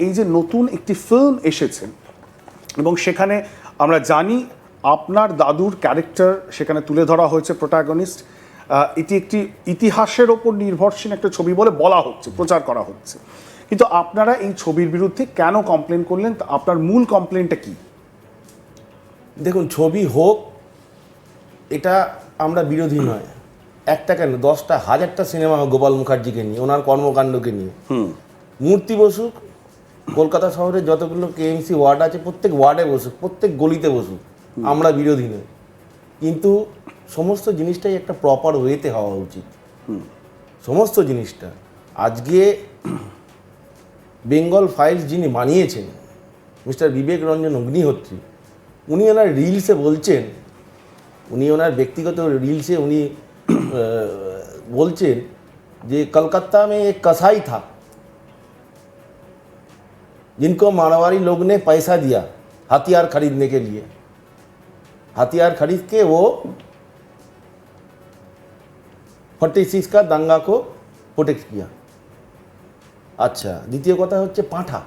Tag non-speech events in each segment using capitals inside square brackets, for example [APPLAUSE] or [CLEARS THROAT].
এই যে নতুন একটি ফিল্ম এসেছে এবং সেখানে আমরা জানি আপনার দাদুর ক্যারেক্টার সেখানে তুলে ধরা হয়েছে প্রোটাগনিস্ট এটি একটি ইতিহাসের ওপর নির্ভরশীল একটা ছবি বলে বলা হচ্ছে প্রচার করা হচ্ছে। কিন্তু আপনারা এই ছবির বিরুদ্ধে কেন কমপ্লেন করলেন? আপনার মূল কমপ্লেনটা কি? দেখুন ছবি হোক এটা আমরা বিরোধী নয়। একটা কেন? দশটা হাজারটা সিনেমা হোক গোপাল মুখার্জিকে নিয়ে ওনার কর্মকাণ্ডকে নিয়ে। মূর্তি বসুক কলকাতা শহরে যতগুলো কেএমসি ওয়ার্ড আছে প্রত্যেক ওয়ার্ডে বসুক প্রত্যেক গলিতে বসুক আমরা বিরোধী নই। কিন্তু সমস্ত জিনিসটাই একটা প্রপার ওয়েতে হওয়া উচিত। সমস্ত জিনিসটা। আজকে বেঙ্গল ফাইলস যিনি বানিয়েছেন মিস্টার বিবেক রঞ্জন অগ্নিহোত্রী উনি ওনার রিলসে বলছেন উনি ওনার ব্যক্তিগত রিলসে উনি [CLEARS THROAT] বলছেন যে কলকাতা মে এক কসাই থাক जिनको मारवाड़ी लोग ने पैसा दिया हथियार खरीदने के लिए हथियार खरीद के वो फोर्टी सिक्स का दंगा को प्रोटेक्ट किया আচ্ছা দ্বিতীয় কথা হচ্ছে পাঁঠা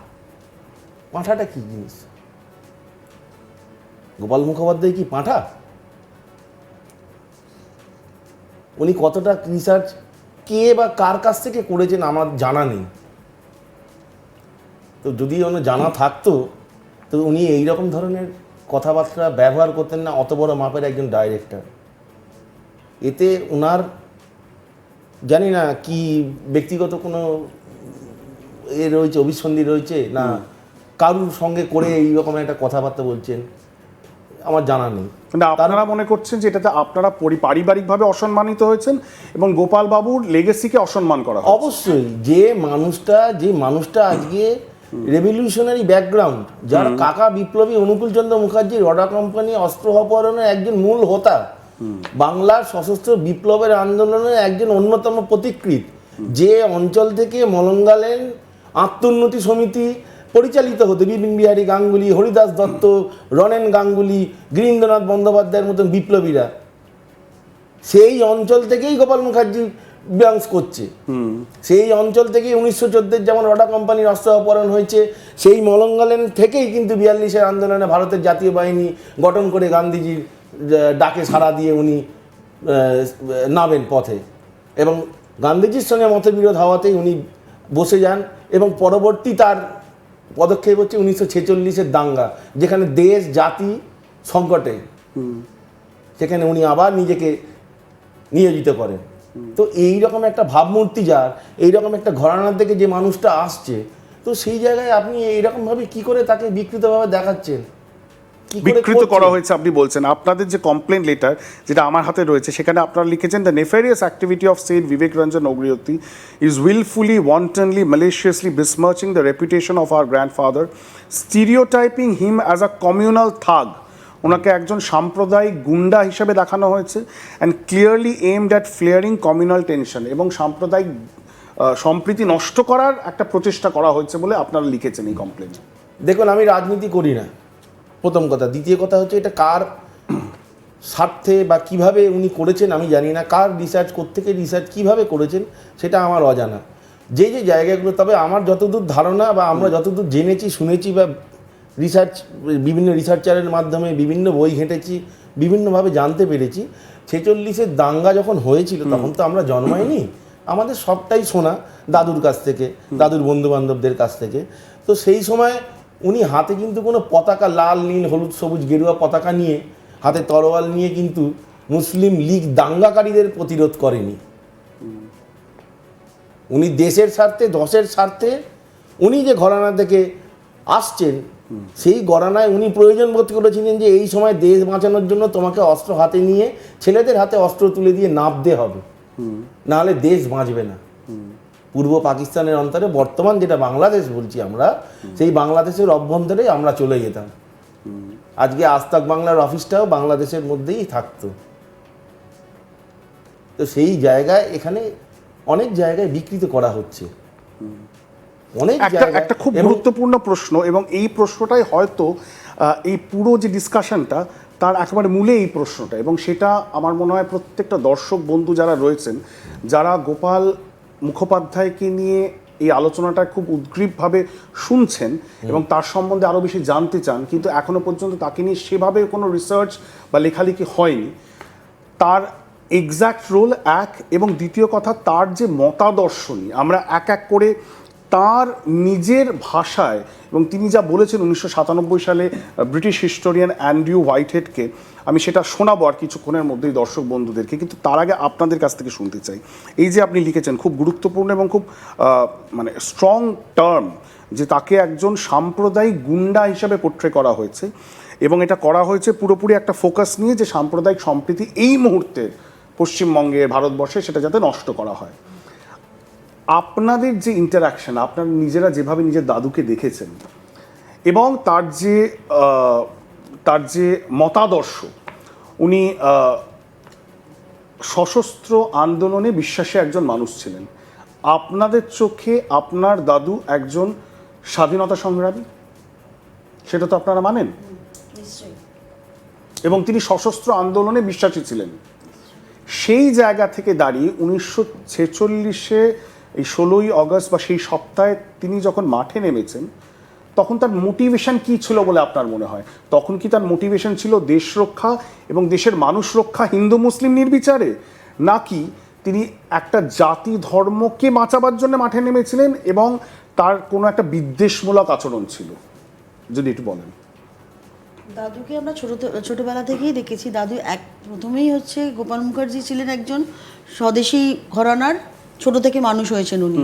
পাঁঠাটা কি জিনিস গোপাল মুখোপাধ্যায় কি পাঁঠা উনি কতটা রিসার্চ কে বা কার কাছ থেকে করেছেন আমার জানা নেই তো যদি ওনার জানা থাকতো তো উনি এই রকম ধরনের কথাবার্তা ব্যবহার করতেন না অত বড় মাপের একজন ডাইরেক্টর এতে ওনার জানি না কি ব্যক্তিগত কোনো এ রয়েছে অভিসন্ধি রয়েছে না কারুর সঙ্গে করে এইরকম একটা কথাবার্তা বলছেন আমার জানা নেই। কিন্তু আপনারা মনে করছেন যে এটাতে আপনারা পারিবারিকভাবে অসম্মানিত হয়েছেন এবং গোপাল বাবুর লেগেসিকে অসম্মান করা অবশ্যই যে মানুষটা যে মানুষটা আজকে রেভলিউশনারি ব্যাকগ্রাউন্ড যার কাকা বিপ্লবী অনুকূল চন্দ্র মুখার্জি রডা কোম্পানি অস্ত্র অপহরণের একজন মূল হোতা। বাংলার সশস্ত্র বিপ্লবের আন্দোলনের একজন অন্যতম প্রতিকৃত যে অঞ্চল থেকে মলঙ্গালেন আত্মোন্নতি সমিতি পরিচালিত হতো। বিপিন বিহারী গাঙ্গুলি হরিদাস দত্ত রনেন গাঙ্গুলি গিরীন্দ্রনাথ বন্দ্যোপাধ্যায়ের মতন বিপ্লবীরা। সেই অঞ্চল থেকেই গোপাল মুখার্জি বিয়াংস করছে। সেই অঞ্চল থেকেই উনিশশো চোদ্দের যেমন রডা কোম্পানির অস্ত্র অপহরণ হয়েছে সেই মলঙ্গলেন থেকেই কিন্তু বিয়াল্লিশের আন্দোলনে ভারতের জাতীয় বাহিনী গঠন করে গান্ধীজির ডাকে সাড়া দিয়ে উনি নামেন পথে। এবং গান্ধীজির সঙ্গে মতবিরোধ হওয়াতেই উনি বসে যান এবং পরবর্তী তার পদক্ষেপ হচ্ছে উনিশশো ছেচল্লিশের দাঙ্গা যেখানে দেশ জাতি সংকটে। সেখানে উনি আবার নিজেকে নিয়োজিত করেন। তো এই রকম একটা ভাবমূর্তি যার এই রকম একটা ঘরানার থেকে যে মানুষটা আসছে তো সেই জায়গায় আপনি এইরকমভাবে কি করে তাকে বিকৃতভাবে দেখাচ্ছেন? বিকৃত করা হয়েছে আপনি বলছেন। আপনাদের যে কমপ্লেন লেটার যেটা আমার হাতে রয়েছে সেখানে আপনারা লিখেছেন the nefarious activity of Saint Bibek Ranjan Agriyati is wilfully wantonly maliciously besmirching the reputation of our grandfather stereotyping him as a communal thug. ওনাকে একজন সাম্প্রদায়িক গুন্ডা হিসেবে দেখানো হয়েছে and clearly aimed at flaring communal tension এবং সাম্প্রদায়িক সম্প্রীতি নষ্ট করার একটা প্রচেষ্টা করা হয়েছে বলে আপনারা লিখেছেন এই কমপ্লেনে দেখুন, আমি রাজনীতি করি না। প্রথম কথা। দ্বিতীয় কথা হচ্ছে এটা কার স্বার্থে বা কীভাবে উনি করেছেন আমি জানি না। কার রিসার্চ থেকে রিসার্চ কীভাবে করেছেন সেটা আমার অজানা। যে যে জায়গাগুলো, তবে আমার যতদূর ধারণা বা আমরা যতদূর জেনেছি, শুনেছি বা রিসার্চ বিভিন্ন রিসার্চারের মাধ্যমে বিভিন্ন বই ঘেঁটেছি বিভিন্নভাবে জানতে পেরেছি। ছেচল্লিশের দাঙ্গা যখন হয়েছিল তখন তো আমরা জন্মাইনি। আমাদের সবটাই শোনা দাদুর কাছ থেকে দাদুর বন্ধু বান্ধবদের কাছ থেকে। তো সেই সময় উনি হাতে কিন্তু কোনো পতাকা লাল নীল হলুদ সবুজ গেরুয়া পতাকা নিয়ে হাতে তরোয়াল নিয়ে কিন্তু মুসলিম লীগ দাঙ্গাকারীদের প্রতিরোধ করেনি। উনি দেশের স্বার্থে দশের স্বার্থে উনি যে ঘরানা থেকে আসছেন সেই গড়ানায় উনি প্রয়োজন বোধ করেছিলেন যে এই সময় দেশ বাঁচানোর জন্য তোমাকে অস্ত্র হাতে নিয়ে ছেলেদের হাতে অস্ত্র তুলে দিয়ে নামতে হবে। নাহলে দেশ বাঁচবে না। পূর্ব পাকিস্তানের অন্তরে, বর্তমান যেটা বাংলাদেশ বলছি আমরা, সেই বাংলাদেশের অভ্যন্তরে আমরা চলে যেতাম। আজকে আস্তাক বাংলার অফিসটাও বাংলাদেশের মধ্যেই থাকতো। তো সেই জায়গায় এখানে অনেক জায়গায় বিকৃত করা হচ্ছে। অনেক একটা একটা খুব গুরুত্বপূর্ণ প্রশ্ন এবং এই প্রশ্নটাই হয়তো এই পুরো যে ডিসকাশনটা তার একেবারে মূলে এই প্রশ্নটা। এবং সেটা আমার মনে হয় প্রত্যেকটা দর্শক বন্ধু যারা রয়েছেন যারা গোপাল মুখোপাধ্যায়কে নিয়ে এই আলোচনাটা খুব উদ্গ্রীবভাবে শুনছেন এবং তার সম্বন্ধে আরও বেশি জানতে চান কিন্তু এখনও পর্যন্ত তাকে নিয়ে সেভাবে কোনো রিসার্চ বা লেখালেখি হয়নি। তার এক্স্যাক্ট রোল এক এবং দ্বিতীয় কথা তার যে মতাদর্শনী আমরা এক এক করে তার নিজের ভাষায়, এবং তিনি যা বলেছেন উনিশশো সাতানব্বই সালে ব্রিটিশ হিস্টোরিয়ান অ্যান্ড্রিউ হোয়াইটহেডকে আমি সেটা শোনাবো আর কিছুক্ষণের মধ্যেই দর্শক বন্ধুদেরকে, কিন্তু তার আগে আপনাদের কাছ থেকে শুনতে চাই। এই যে আপনি লিখেছেন, খুব গুরুত্বপূর্ণ এবং খুব মানে স্ট্রং টার্ম যে তাকে একজন সাম্প্রদায়িক গুন্ডা হিসাবে পোট্রে করা হয়েছে, এবং এটা করা হয়েছে পুরোপুরি একটা ফোকাস নিয়ে যে সাম্প্রদায়িক সম্প্রীতি এই মুহূর্তে পশ্চিমবঙ্গে ভারতবর্ষে সেটা যাতে নষ্ট করা হয়। আপনাদের যে ইন্টারাকশন আপনারা নিজেরা যেভাবে নিজের দাদুকে দেখেছেন এবং তার যে তার যে মতাদর্শ উনি সশস্ত্র আন্দোলনে বিশ্বাসী একজন মানুষ ছিলেন। আপনাদের চোখে আপনার দাদু একজন স্বাধীনতা সংগ্রামী? সেটা তো আপনারা মানেন। এবং তিনি সশস্ত্র আন্দোলনে বিশ্বাসী ছিলেন। সেই জায়গা থেকে দাঁড়িয়ে উনিশশো ছেচল্লিশে এই ষোলোই অগস্ট বা সেই সপ্তাহে তিনি যখন মাঠে নেমেছেন, তখন তার মোটিভেশন কি ছিল বলে আপনার মনে হয়? তখন কি তার মোটিভেশন ছিল দেশ রক্ষা এবং দেশের মানুষ রক্ষা হিন্দু মুসলিম নির্বিচারে? নাকি তিনি একটা জাতি ধর্মকে বাঁচাবার জন্য মাঠে নেমেছিলেন এবং তার কোনো একটা বিদ্বেষমূলক আচরণ ছিল? যদি একটু বলেন। দাদুকে আমরা ছোট ছোটবেলা থেকেই দেখেছি। দাদু এক, প্রথমেই হচ্ছে গোপাল মুখার্জি ছিলেন একজন স্বদেশী ঘরানার। ছোট থেকে মানুষ হয়েছেন উনি।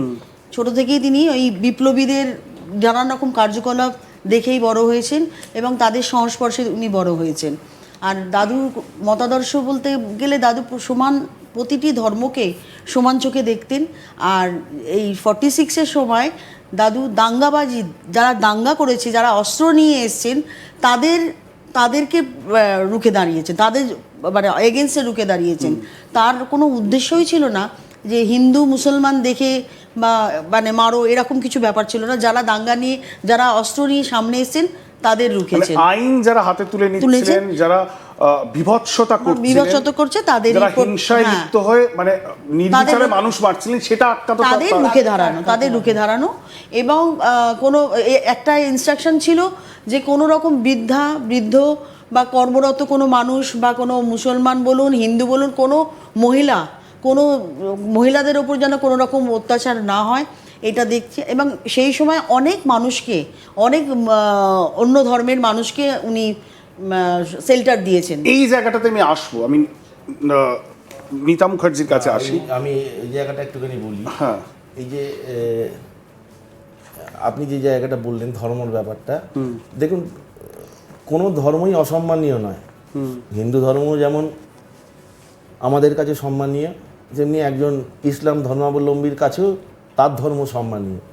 ছোট থেকেই তিনি ওই বিপ্লবীদের নানান রকম কার্যকলাপ দেখেই বড় হয়েছেন এবং তাদের সংস্পর্শে উনি বড় হয়েছেন। আর দাদু মতাদর্শ বলতে গেলে দাদু সমান প্রতিটি ধর্মকে সমান চোখে দেখতেন। আর এই ফর্টি সিক্সের সময় দাদু দাঙ্গাবাজি যারা দাঙ্গা করেছে যারা অস্ত্র নিয়ে এসছেন তাদের তাদেরকে রুখে দাঁড়িয়েছেন। তাদের মানে এগেনস্টে রুখে দাঁড়িয়েছেন। তার কোনো উদ্দেশ্যই ছিল না। যে হিন্দু মুসলমান দেখে বা মানে মারো এরকম কিছু ব্যাপার ছিল না। যারা দাঙ্গা নিয়ে যারা অস্ত্র নিয়ে সামনে এসছেন তাদের মানে রুখেছেন আইন যারা হাতে তুলে নিচ্ছিলেন যারা বিভৎসতা করছিলেন বিভৎসতা করছে তাদেরই যারা হিংসায় হ্যাঁ। লিপ্ত হয়ে মানে নির্বিচারে মানুষ মারছিলেন সেটা আটকাতো তাদের রুখে দাঁড়ানো তাদের রুখে দাঁড়ানো। এবং কোনো একটা ইনস্ট্রাকশন ছিল যে কোনো রকম বৃদ্ধা বৃদ্ধ বা কর্মরত কোনো মানুষ বা কোনো মুসলমান বলুন হিন্দু বলুন কোনো মহিলা কোনো মহিলাদের ওপর যেন কোনো রকম অত্যাচার না হয় এটা দেখছি। এবং সেই সময় অনেক মানুষকে অনেক অন্য ধর্মের মানুষকে উনি সেল্টার দিয়েছেন। এই জায়গাটাতে আমি আসব। আমি মিতা মুখার্জির কাছে আসি। আমি- আমি এই জায়গাটা একটুখানি বলি। হ্যাঁ। এই যে আপনি যে জায়গাটা বললেন ধর্মর ব্যাপারটা দেখুন কোনো ধর্মই অসম্মানীয় নয়। হিন্দু ধর্ম যেমন আমাদের কাছে সম্মানীয় তেমনি একজন ইসলাম ধর্মাবলম্বীর কাছেও তার ধর্ম সম্মানীয়।